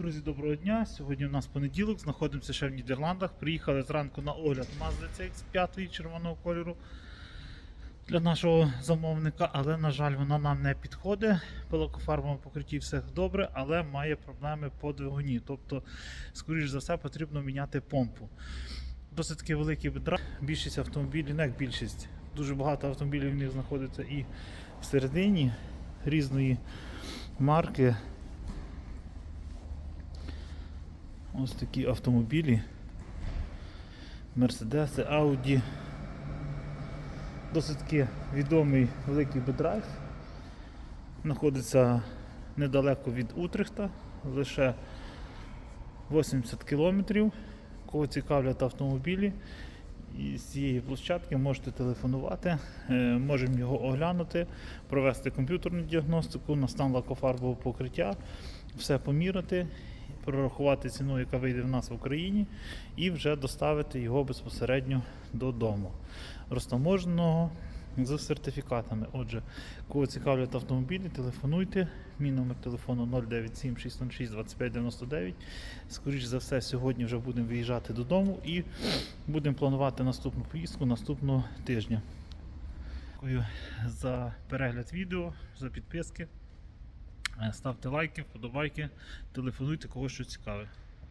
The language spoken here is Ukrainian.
Друзі, доброго дня. Сьогодні у нас понеділок, знаходимося ще в Нідерландах. Приїхали зранку на огляд Mazda CX5 червоного кольору для нашого замовника, але, на жаль, вона нам не підходить. По лакофарбовому покритті все добре, але має проблеми по двигуні. Тобто, скоріш за все, потрібно міняти помпу. Досить таки великі бедра. Більшість автомобілів, не як більшість, дуже багато автомобілів в них знаходиться і всередині різної марки. Ось такі автомобілі. Мерседеси, Ауді. Досить відомий великий бедрайв. Знаходиться недалеко від Утрехта, лише 80 кілометрів. Кого цікавлять автомобілі, і з цієї площадки можете телефонувати, е, можемо його оглянути, провести комп'ютерну діагностику на стан лакофарбового покриття, все поміряти, прорахувати ціну, яка вийде в нас в Україні, і вже доставити його безпосередньо додому. Розтаможеного з сертифікатами. Отже, кого цікавлять автомобілі, телефонуйте. Мій номер телефону 097 606 2599. Скоріше за все, сьогодні вже будемо виїжджати додому і будемо планувати наступну поїздку наступного тижня. Дякую за перегляд відео, за підписки. Е, Ставте лайки, вподобайки, телефонуйте, кого що цікаве.